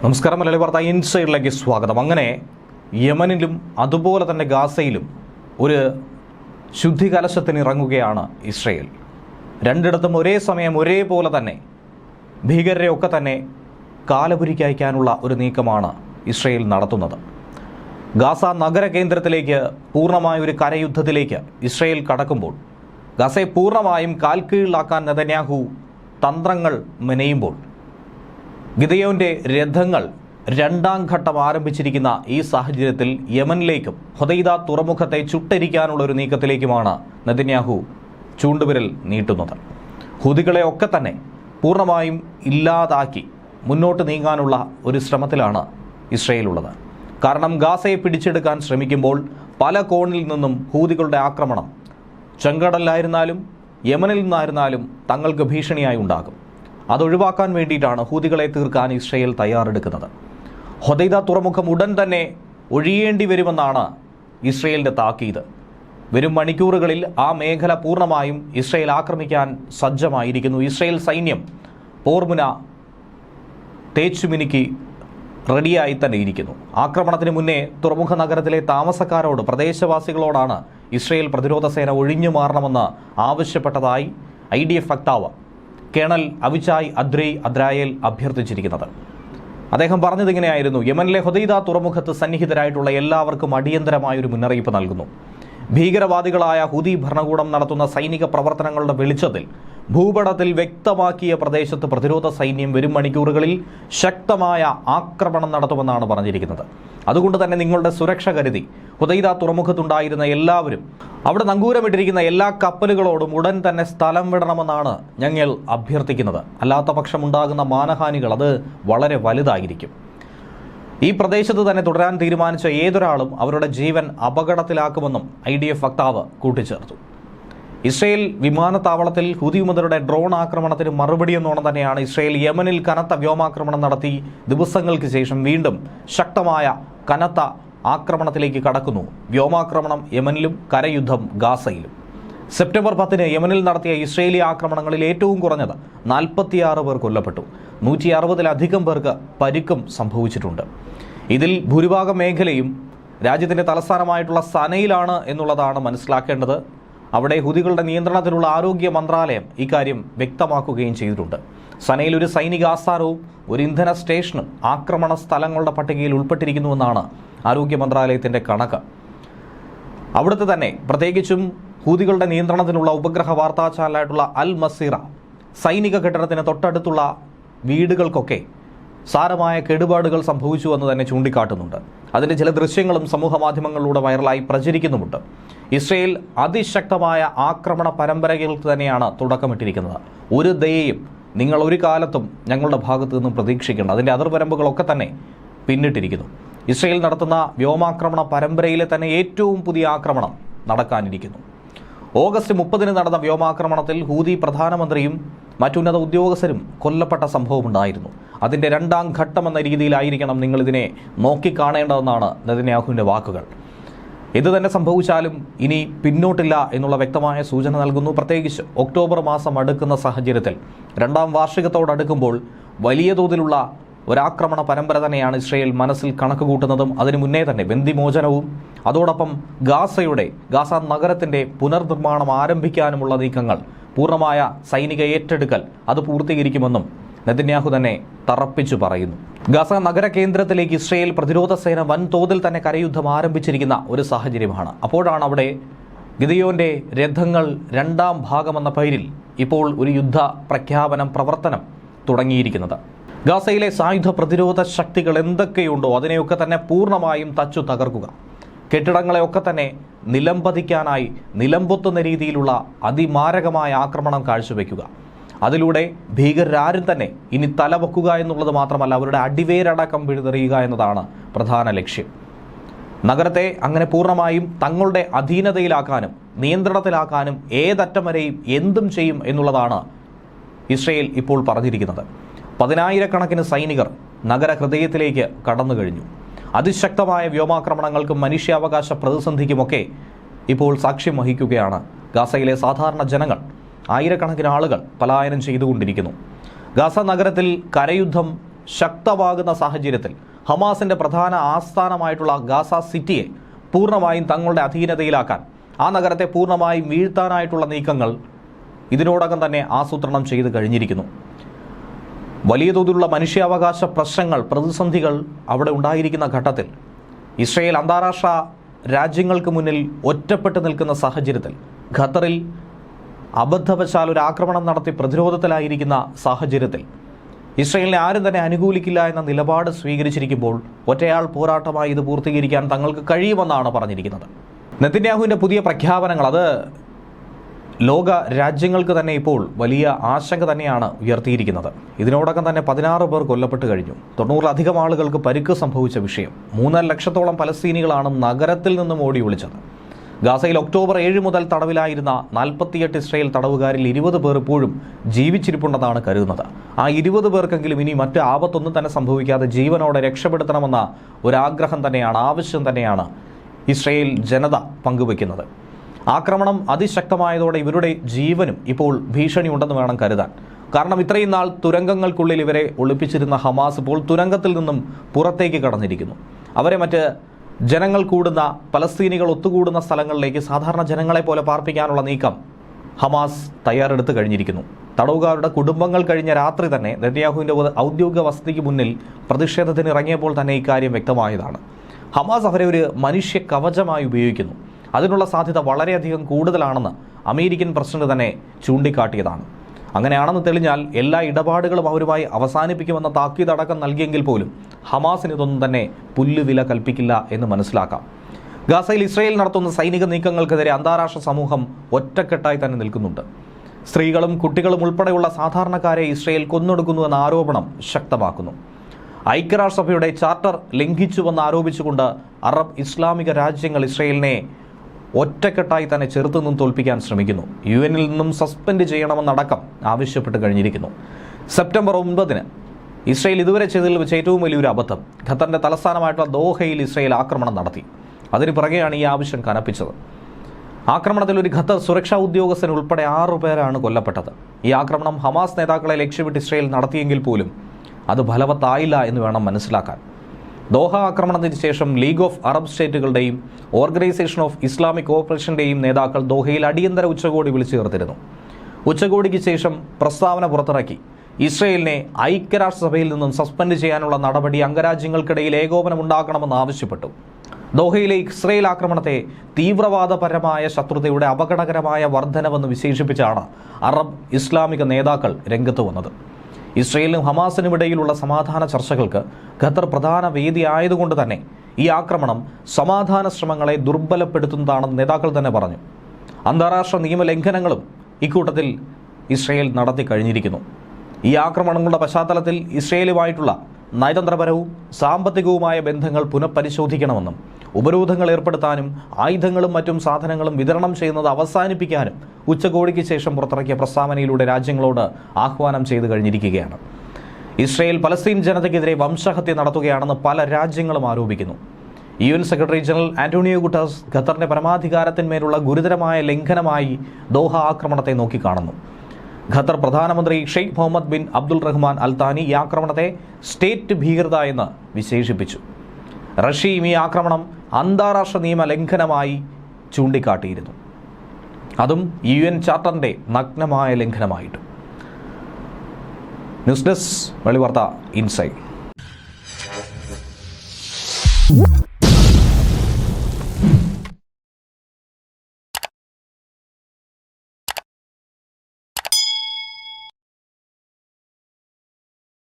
നമസ്കാരം മലയാളി വാർത്ത ഇൻസൈഡിലേക്ക് സ്വാഗതം. അങ്ങനെ യമനിലും അതുപോലെ തന്നെ ഗാസയിലും ഒരു ശുദ്ധി കലശത്തിന് ഇറങ്ങുകയാണ് ഇസ്രയേൽ. രണ്ടിടത്തും ഒരേ സമയം ഒരേപോലെ തന്നെ ഭീകരരെ ഒക്കെ തന്നെ കാലപുരിക്ക് അയക്കാനുള്ള ഒരു നീക്കമാണ് ഇസ്രയേൽ നടത്തുന്നത്. ഗാസ നഗര കേന്ദ്രത്തിലേക്ക് പൂർണമായ ഒരു കരയുദ്ധത്തിലേക്ക് ഇസ്രയേൽ കടക്കുമ്പോൾ ഗാസയെ പൂർണമായും കാൽക്കീഴിലാക്കാൻ നെതന്യാഹു തന്ത്രങ്ങൾ മെനയുമ്പോൾ ഗിദയോന്റെ രഥങ്ങൾ രണ്ടാം ഘട്ടം ആരംഭിച്ചിരിക്കുന്ന ഈ സാഹചര്യത്തിൽ യമനിലേക്കും ഹുദൈദ തുറമുഖത്തെ ചുട്ടരിക്കാനുള്ള ഒരു നീക്കത്തിലേക്കുമാണ് നെതന്യാഹു ചൂണ്ടുവിരൽ നീട്ടുന്നത്. ഹുദികളെ ഒക്കെ തന്നെ പൂർണമായും ഇല്ലാതാക്കി മുന്നോട്ട് നീങ്ങാനുള്ള ഒരു ശ്രമത്തിലാണ് ഇസ്രയേലുള്ളത്. കാരണം ഗാസയെ പിടിച്ചെടുക്കാൻ ശ്രമിക്കുമ്പോൾ പല കോണിൽ നിന്നും ഹൂതികളുടെ ആക്രമണം. ചെങ്കടലിലായിരുന്നാലും യമനിൽ നിന്നായിരുന്നാലും തങ്ങൾക്ക് ഭീഷണിയായി ഉണ്ടാകും. അതൊഴിവാക്കാൻ വേണ്ടിയിട്ടാണ് ഹൂതികളെ തീർക്കാൻ ഇസ്രയേൽ തയ്യാറെടുക്കുന്നത്. ഹൊദൈദ തുറമുഖം ഉടൻ തന്നെ ഒഴിയേണ്ടി വരുമെന്നാണ് ഇസ്രയേലിന്റെ താക്കീത്. വരും മണിക്കൂറുകളിൽ ആ മേഖല പൂർണമായും ഇസ്രയേൽ ആക്രമിക്കാൻ സജ്ജമായിരിക്കുന്നു. ഇസ്രയേൽ സൈന്യം പോർമുന തേച്ചുമിനിക്ക് റെഡിയായി തന്നെ ഇരിക്കുന്നു. ആക്രമണത്തിന് മുന്നേ തുറമുഖ നഗരത്തിലെ താമസക്കാരോട് പ്രദേശവാസികളോടാണ് ഇസ്രയേൽ പ്രതിരോധ സേന ഒഴിഞ്ഞു മാറണമെന്ന് ആവശ്യപ്പെട്ടതായി ഐ ഡി എഫ് വക്താവ് കേണൽ അവിചായ് അദ്രൈ അദ്രായേൽ അഭ്യർത്ഥിച്ചിരിക്കുന്നത്. അദ്ദേഹം പറഞ്ഞതിങ്ങനെയായിരുന്നു യമനിലെ ഹൊദൈദ തുറമുഖത്ത് സന്നിഹിതരായിട്ടുള്ള എല്ലാവർക്കും അടിയന്തരമായൊരു മുന്നറിയിപ്പ് നൽകുന്നു. ഭീകരവാദികളായ ഹുദി ഭരണകൂടം നടത്തുന്ന സൈനിക പ്രവർത്തനങ്ങളുടെ വെളിച്ചത്തിൽ ഭൂപടത്തിൽ വ്യക്തമാക്കിയ പ്രദേശത്ത് പ്രതിരോധ സൈന്യം വരും മണിക്കൂറുകളിൽ ശക്തമായ ആക്രമണം നടത്തുമെന്നാണ് പറഞ്ഞിരിക്കുന്നത്. അതുകൊണ്ട് തന്നെ നിങ്ങളുടെ സുരക്ഷ കരുതി ഹുദൈദ തുറമുഖത്തുണ്ടായിരുന്ന എല്ലാവരും അവിടെ നങ്കൂരമിട്ടിരിക്കുന്ന എല്ലാ കപ്പലുകളോടും ഉടൻ തന്നെ സ്ഥലം വിടണമെന്നാണ് ഞങ്ങൾ അഭ്യർത്ഥിക്കുന്നത്. അല്ലാത്ത പക്ഷം ഉണ്ടാകുന്ന മാനഹാനികൾ അത് വളരെ വലുതായിരിക്കും. ഈ പ്രദേശത്ത് തന്നെ തുടരാൻ തീരുമാനിച്ച ഏതൊരാളും അവരുടെ ജീവൻ അപകടത്തിലാക്കുമെന്നും ഐ ഡി എഫ് വക്താവ് കൂട്ടിച്ചേർത്തു. ഇസ്രയേൽ വിമാനത്താവളത്തിൽ ഹുദിയുമതരുടെ ഡ്രോൺ ആക്രമണത്തിന് മറുപടി എന്നോണം തന്നെയാണ് ഇസ്രയേൽ യമനിൽ കനത്ത വ്യോമാക്രമണം നടത്തി ദിവസങ്ങൾക്ക് ശേഷം വീണ്ടും ശക്തമായ കനത്ത ആക്രമണത്തിലേക്ക് കടക്കുന്നു. വ്യോമാക്രമണം യമനിലും കരയുദ്ധം ഗാസയിലും. സെപ്റ്റംബർ പത്തിന് യമനിൽ നടത്തിയ ഇസ്രയേലി ആക്രമണങ്ങളിൽ ഏറ്റവും കുറഞ്ഞത് നാൽപ്പത്തിയാറ് പേർ കൊല്ലപ്പെട്ടു. നൂറ്റി അറുപതിലധികം പേർക്ക് പരിക്കും സംഭവിച്ചിട്ടുണ്ട്. ഇതിൽ ഭൂരിഭാഗം മേഖലയും രാജ്യത്തിന്റെ തലസ്ഥാനമായിട്ടുള്ള സനയിലാണ് എന്നുള്ളതാണ് മനസ്സിലാക്കേണ്ടത്. അവിടെ ഹുദികളുടെ നിയന്ത്രണത്തിലുള്ള ആരോഗ്യ മന്ത്രാലയം ഇക്കാര്യം വ്യക്തമാക്കുകയും ചെയ്തിട്ടുണ്ട്. സനയിൽ ഒരു സൈനിക ആസ്ഥാനവും ഒരു ഇന്ധന സ്റ്റേഷനും ആക്രമണ സ്ഥലങ്ങളുടെ പട്ടികയിൽ ഉൾപ്പെട്ടിരിക്കുന്നുവെന്നാണ് ആരോഗ്യ മന്ത്രാലയത്തിന്റെ കണക്ക്. അവിടുത്തെ തന്നെ പ്രത്യേകിച്ചും ഹൂതികളുടെ നിയന്ത്രണത്തിനുള്ള ഉപഗ്രഹ വാർത്താ ചാനലായിട്ടുള്ള അൽ മസീറ സൈനിക കെട്ടിടത്തിന് തൊട്ടടുത്തുള്ള വീടുകൾക്കൊക്കെ സാരമായ കേടുപാടുകൾ സംഭവിച്ചു എന്ന് തന്നെ ചൂണ്ടിക്കാട്ടുന്നുണ്ട്. അതിന്റെ ചില ദൃശ്യങ്ങളും സമൂഹ മാധ്യമങ്ങളിലൂടെ വൈറലായി പ്രചരിക്കുന്നുമുണ്ട്. ഇസ്രയേൽ അതിശക്തമായ ആക്രമണ പരമ്പരകൾക്ക് തന്നെയാണ് തുടക്കമിട്ടിരിക്കുന്നത്. ഒരു ദയയും നിങ്ങൾ ഒരു കാലത്തും ഞങ്ങളുടെ ഭാഗത്തു നിന്നും പ്രതീക്ഷിക്കേണ്ട. അതിന്റെ അതിർവരമ്പുകളൊക്കെ തന്നെ പിന്നിട്ടിരിക്കുന്നു. ഇസ്രയേൽ നടത്തുന്ന വ്യോമാക്രമണ പരമ്പരയിലെ തന്നെ ഏറ്റവും പുതിയ ആക്രമണം നടക്കാനിരിക്കുന്നു. ഓഗസ്റ്റ് മുപ്പതിന് നടന്ന വ്യോമാക്രമണത്തിൽ ഹൂതി പ്രധാനമന്ത്രിയും മറ്റുന്നത ഉദ്യോഗസ്ഥരും കൊല്ലപ്പെട്ട സംഭവമുണ്ടായിരുന്നു. അതിന്റെ രണ്ടാം ഘട്ടമെന്ന രീതിയിലായിരിക്കണം നിങ്ങളിതിനെ നോക്കിക്കാണേണ്ടതെന്നാണ് നെതന്യാഹുവിന്റെ വാക്കുകൾ. ഇത് തന്നെ സംഭവിച്ചാലും ഇനി പിന്നോട്ടില്ല എന്നുള്ള വ്യക്തമായ സൂചന നൽകുന്നു. പ്രത്യേകിച്ച് ഒക്ടോബർ മാസം അടുക്കുന്ന സാഹചര്യത്തിൽ രണ്ടാം വാർഷികത്തോടടുക്കുമ്പോൾ വലിയ തോതിലുള്ള ഒരാക്രമണ പരമ്പര തന്നെയാണ് ഇസ്രയേൽ മനസ്സിൽ കണക്ക് കൂട്ടുന്നതും അതിനു മുന്നേ തന്നെ ബന്ദിമോചനവും അതോടൊപ്പം ഗാസയുടെ ഗാസ നഗരത്തിന്റെ പുനർനിർമ്മാണം ആരംഭിക്കാനുമുള്ള നീക്കങ്ങൾ പൂർണമായ സൈനിക ഏറ്റെടുക്കൽ അത് പൂർത്തീകരിക്കുമെന്നും നെതന്യാഹു തന്നെ തറപ്പിച്ചു പറയുന്നു. ഗാസ നഗര കേന്ദ്രത്തിലേക്ക് ഇസ്രയേൽ പ്രതിരോധ സേന വൻതോതിൽ തന്നെ കരയുദ്ധം ആരംഭിച്ചിരിക്കുന്ന ഒരു സാഹചര്യമാണ്. അപ്പോഴാണ് അവിടെ ഗിതയോന്റെ രഥങ്ങൾ രണ്ടാം ഭാഗമെന്ന പേരിൽ ഇപ്പോൾ ഒരു യുദ്ധ പ്രഖ്യാപനം പ്രവർത്തനം തുടങ്ങിയിരിക്കുന്നത്. ഗാസയിലെ സായുധ പ്രതിരോധ ശക്തികൾ എന്തൊക്കെയുണ്ടോ അതിനെയൊക്കെ തന്നെ പൂർണമായും തച്ചു തകർക്കുക. കെട്ടിടങ്ങളെയൊക്കെ തന്നെ നിലംപതിക്കാനായി നിലംപൊത്തുന്ന രീതിയിലുള്ള അതിമാരകമായ ആക്രമണം കാഴ്ചവെക്കുക. അതിലൂടെ ഭീകരരാരും തന്നെ ഇനി തലവെക്കുക എന്നുള്ളത് മാത്രമല്ല അവരുടെ അടിവേരടക്കം പിഴുതെറിയുക എന്നതാണ് പ്രധാന ലക്ഷ്യം. നഗരത്തെ അങ്ങനെ പൂർണമായും തങ്ങളുടെ അധീനതയിലാക്കാനും നിയന്ത്രണത്തിലാക്കാനും ഏതറ്റം വരെയും എന്തും ചെയ്യും എന്നുള്ളതാണ് ഇസ്രയേൽ ഇപ്പോൾ പറഞ്ഞിരിക്കുന്നത്. പതിനായിരക്കണക്കിന് സൈനികർ നഗര ഹൃദയത്തിലേക്ക് കടന്നു കഴിഞ്ഞു അതിശക്തമായ വ്യോമാക്രമണങ്ങൾക്കും മനുഷ്യാവകാശ പ്രതിസന്ധിക്കുമൊക്കെ ഇപ്പോൾ സാക്ഷ്യം വഹിക്കുകയാണ്. ഗാസയിലെ സാധാരണ ജനങ്ങൾ ആയിരക്കണക്കിന് ആളുകൾ പലായനം ചെയ്തുകൊണ്ടിരിക്കുന്നു. ഗാസ നഗരത്തിൽ കരയുദ്ധം ശക്തമാകുന്ന സാഹചര്യത്തിൽ ഹമാസിന്റെ പ്രധാന ആസ്ഥാനമായിട്ടുള്ള ഗാസ സിറ്റിയെ പൂർണമായും തങ്ങളുടെ അധീനതയിലാക്കാൻ ആ നഗരത്തെ പൂർണമായും വീഴ്ത്താനായിട്ടുള്ള നീക്കങ്ങൾ ഇതിനോടകം തന്നെ ആസൂത്രണം ചെയ്ത് കഴിഞ്ഞിരിക്കുന്നു. വലിയ തോതിലുള്ള മനുഷ്യാവകാശ പ്രശ്നങ്ങൾ പ്രതിസന്ധികൾ അവിടെ ഉണ്ടായിരിക്കുന്ന ഘട്ടത്തിൽ ഇസ്രയേൽ അന്താരാഷ്ട്ര രാജ്യങ്ങൾക്ക് മുന്നിൽ ഒറ്റപ്പെട്ട് നിൽക്കുന്ന സാഹചര്യത്തിൽ ഖത്തറിൽ അബദ്ധവശാൽ ഒരു ആക്രമണം നടത്തി പ്രതിരോധത്തിലായിരിക്കുന്ന സാഹചര്യത്തിൽ ഇസ്രയേലിനെ ആരും തന്നെ അനുകൂലിക്കില്ല എന്ന നിലപാട് സ്വീകരിച്ചിരിക്കുമ്പോൾ ഒറ്റയാൾ പോരാട്ടമായി ഇത് പൂർത്തീകരിക്കാൻ തങ്ങൾക്ക് കഴിയുമെന്നാണ് പറഞ്ഞിരിക്കുന്നത്. നെത്തിന്യാഹുവിന്റെ പുതിയ പ്രഖ്യാപനങ്ങൾ അത് ലോക രാജ്യങ്ങൾക്ക് തന്നെ ഇപ്പോൾ വലിയ ആശങ്ക തന്നെയാണ് ഉയർത്തിയിരിക്കുന്നത്. ഇതിനോടകം തന്നെ പതിനാറ് പേർ കൊല്ലപ്പെട്ട് കഴിഞ്ഞു. തൊണ്ണൂറിലധികം ആളുകൾക്ക് പരിക്ക് സംഭവിച്ച വിഷയം. മൂന്നര ലക്ഷത്തോളം പലസ്തീനികളാണ് നഗരത്തിൽ നിന്നും ഓടി ഒളിച്ചത്. ഗാസയിൽ ഒക്ടോബർ ഏഴ് മുതൽ തടവിലായിരുന്ന നാൽപ്പത്തിയെട്ട് ഇസ്രയേൽ തടവുകാരിൽ ഇരുപത് പേർ ഇപ്പോഴും ജീവിച്ചിരിപ്പുണ്ടെന്നാണ് കരുതുന്നത്. ആ ഇരുപത് പേർക്കെങ്കിലും ഇനി മറ്റ് ആപത്തൊന്നും തന്നെ സംഭവിക്കാതെ ജീവനോടെ രക്ഷപ്പെടുത്തണമെന്ന ഒരാഗ്രഹം തന്നെയാണ് ആവശ്യം തന്നെയാണ് ഇസ്രയേൽ ജനത പങ്കുവയ്ക്കുന്നത്. ആക്രമണം അതിശക്തമായതോടെ ഇവരുടെ ജീവനും ഇപ്പോൾ ഭീഷണിയുണ്ടെന്ന് വേണം കരുതാൻ. കാരണം ഇത്രയും നാൾ തുരങ്കങ്ങൾക്കുള്ളിൽ ഇവരെ ഒളിപ്പിച്ചിരുന്ന ഹമാസ് ഇപ്പോൾ തുരങ്കത്തിൽ നിന്നും പുറത്തേക്ക് കടന്നിരിക്കുന്നു. അവരെ മറ്റ് ജനങ്ങൾ കൂടുന്ന പലസ്തീനികൾ ഒത്തുകൂടുന്ന സ്ഥലങ്ങളിലേക്ക് സാധാരണ ജനങ്ങളെ പോലെ പാർപ്പിക്കാനുള്ള നീക്കം ഹമാസ് തയ്യാറെടുത്ത് കഴിഞ്ഞിരിക്കുന്നു. തടവുകാരുടെ കുടുംബങ്ങൾ കഴിഞ്ഞ രാത്രി തന്നെ നെതന്യാഹുവിന്റെ ഔദ്യോഗിക വസതിക്ക് മുന്നിൽ പ്രതിഷേധത്തിന് ഇറങ്ങിയപ്പോൾ തന്നെ ഇക്കാര്യം വ്യക്തമായതാണ്. ഹമാസ് അവരെ ഒരു മനുഷ്യ കവചമായി ഉപയോഗിക്കുന്നു. അതിനുള്ള സാധ്യത വളരെയധികം കൂടുതലാണെന്ന് അമേരിക്കൻ പ്രസിഡന്റ് തന്നെ ചൂണ്ടിക്കാട്ടിയതാണ്. അങ്ങനെയാണെന്ന് തെളിഞ്ഞാൽ എല്ലാ ഇടപാടുകളും അവരുമായി അവസാനിപ്പിക്കുമെന്ന താക്കീതടക്കം നൽകിയെങ്കിൽ പോലും ഹമാസിന് ഇതൊന്നും തന്നെ പുല്ലുവില കൽപ്പിക്കില്ല എന്ന് മനസ്സിലാക്കാം. ഗാസയിൽ ഇസ്രയേൽ നടത്തുന്ന സൈനിക നീക്കങ്ങൾക്കെതിരെ അന്താരാഷ്ട്ര സമൂഹം ഒറ്റക്കെട്ടായി തന്നെ നിൽക്കുന്നുണ്ട്. സ്ത്രീകളും കുട്ടികളും ഉൾപ്പെടെയുള്ള സാധാരണക്കാരെ ഇസ്രയേൽ കൊന്നൊടുക്കുന്നുവെന്ന ആരോപണം ശക്തമാക്കുന്നു. ഐക്യരാഷ്ട്രസഭയുടെ ചാർട്ടർ ലംഘിച്ചുവെന്ന് ആരോപിച്ചുകൊണ്ട് അറബ് ഇസ്ലാമിക രാജ്യങ്ങൾ ഇസ്രയേലിനെ ഒറ്റക്കെട്ടായി തന്നെ ചെറുത്തു നിന്നും തോൽപ്പിക്കാൻ ശ്രമിക്കുന്നു. യു എനിൽ നിന്നും സസ്പെൻഡ് ചെയ്യണമെന്നടക്കം ആവശ്യപ്പെട്ട് കഴിഞ്ഞിരിക്കുന്നു. സെപ്റ്റംബർ ഒൻപതിന് ഇസ്രയേൽ ഇതുവരെ ചെയ്തതിൽ വെച്ച് ഏറ്റവും വലിയൊരു അബദ്ധം. ഖത്തറിന്റെ തലസ്ഥാനമായിട്ടുള്ള ദോഹയിൽ ഇസ്രയേൽ ആക്രമണം നടത്തി. അതിന് പിറകെയാണ് ഈ ആവശ്യം കനപ്പിച്ചത്. ആക്രമണത്തിൽ ഒരു ഖത്തർ സുരക്ഷാ ഉദ്യോഗസ്ഥൻ ഉൾപ്പെടെ ആറു പേരാണ് കൊല്ലപ്പെട്ടത്. ഈ ആക്രമണം ഹമാസ് നേതാക്കളെ ലക്ഷ്യമിട്ട് ഇസ്രയേൽ നടത്തിയെങ്കിൽ പോലും അത് ഫലവത്തായില്ല എന്ന് വേണം മനസ്സിലാക്കാൻ. ദോഹ ആക്രമണത്തിന് ശേഷം ലീഗ് ഓഫ് അറബ് സ്റ്റേറ്റുകളുടെയും ഓർഗനൈസേഷൻ ഓഫ് ഇസ്ലാമിക് കോർപ്പറേഷന്റെയും നേതാക്കൾ ദോഹയിൽ അടിയന്തര ഉച്ചകോടി വിളിച്ചു ചേർത്തിരുന്നു. ഉച്ചകോടിക്ക് ശേഷം പ്രസ്താവന പുറത്തിറക്കി. ഇസ്രയേലിനെ ഐക്യരാഷ്ട്രസഭയിൽ നിന്നും സസ്പെൻഡ് ചെയ്യാനുള്ള നടപടി അംഗരാജ്യങ്ങൾക്കിടയിൽ ഏകോപനമുണ്ടാക്കണമെന്ന് ആവശ്യപ്പെട്ടു. ദോഹയിലെ ഇസ്രയേൽ ആക്രമണത്തെ തീവ്രവാദപരമായ ശത്രുതയുടെ അപകടകരമായ വർധനവെന്ന് വിശേഷിപ്പിച്ചാണ് അറബ് ഇസ്ലാമിക നേതാക്കൾ രംഗത്ത് വന്നത്. ഇസ്രയേലിനും ഹമാസിനും ഇടയിലുള്ള സമാധാന ചർച്ചകൾക്ക് ഖത്തർ പ്രധാന വേദി ആയതുകൊണ്ട് തന്നെ ഈ ആക്രമണം സമാധാന ശ്രമങ്ങളെ ദുർബലപ്പെടുത്തുന്നതാണെന്ന് നേതാക്കൾ തന്നെ പറഞ്ഞു. അന്താരാഷ്ട്ര നിയമലംഘനങ്ങളും ഇക്കൂട്ടത്തിൽ ഇസ്രയേൽ നടത്തി കഴിഞ്ഞിരിക്കുന്നു. ഈ ആക്രമണങ്ങളുടെ പശ്ചാത്തലത്തിൽ ഇസ്രയേലുമായിട്ടുള്ള നയതന്ത്രപരവും സാമ്പത്തികവുമായ ബന്ധങ്ങൾ പുനഃപരിശോധിക്കണമെന്നും ഉപരോധങ്ങൾ ഏർപ്പെടുത്താനും ആയുധങ്ങളും മറ്റും സാധനങ്ങളും വിതരണം ചെയ്യുന്നത് അവസാനിപ്പിക്കാനും ഉച്ചകോടിക്ക് ശേഷം പുറത്തിറക്കിയ പ്രസ്താവനയിലൂടെ രാജ്യങ്ങളോട് ആഹ്വാനം ചെയ്തു കഴിഞ്ഞിരിക്കുകയാണ്. ഇസ്രയേൽ പലസ്തീൻ ജനതയ്ക്കെതിരെ വംശഹത്യ നടത്തുകയാണെന്ന് പല രാജ്യങ്ങളും ആരോപിക്കുന്നു. U N secretary general Antonio Guterres ഖത്തറിന്റെ പരമാധികാരത്തിന്മേലുള്ള ഗുരുതരമായ ലംഘനമായി ദോഹ ആക്രമണത്തെ നോക്കിക്കാണുന്നു. ഖത്തർ പ്രധാനമന്ത്രി Sheikh Mohammed bin Abdul Rahman Al Thani ഈ ആക്രമണത്തെ സ്റ്റേറ്റ് ഭീകരത എന്ന് വിശേഷിപ്പിച്ചു. റഷ്യയും ഈ ആക്രമണം അന്താരാഷ്ട്ര നിയമ ലംഘനമായി ചൂണ്ടിക്കാട്ടിയിരുന്നു. അതും യു എൻ ചാർട്ടറിന്റെ നഗ്നമായ ലംഘനമായിട്ടും. ന്യൂസ് ഡെസ്ക് വെളിവാർത്ത ഇൻസൈഡ്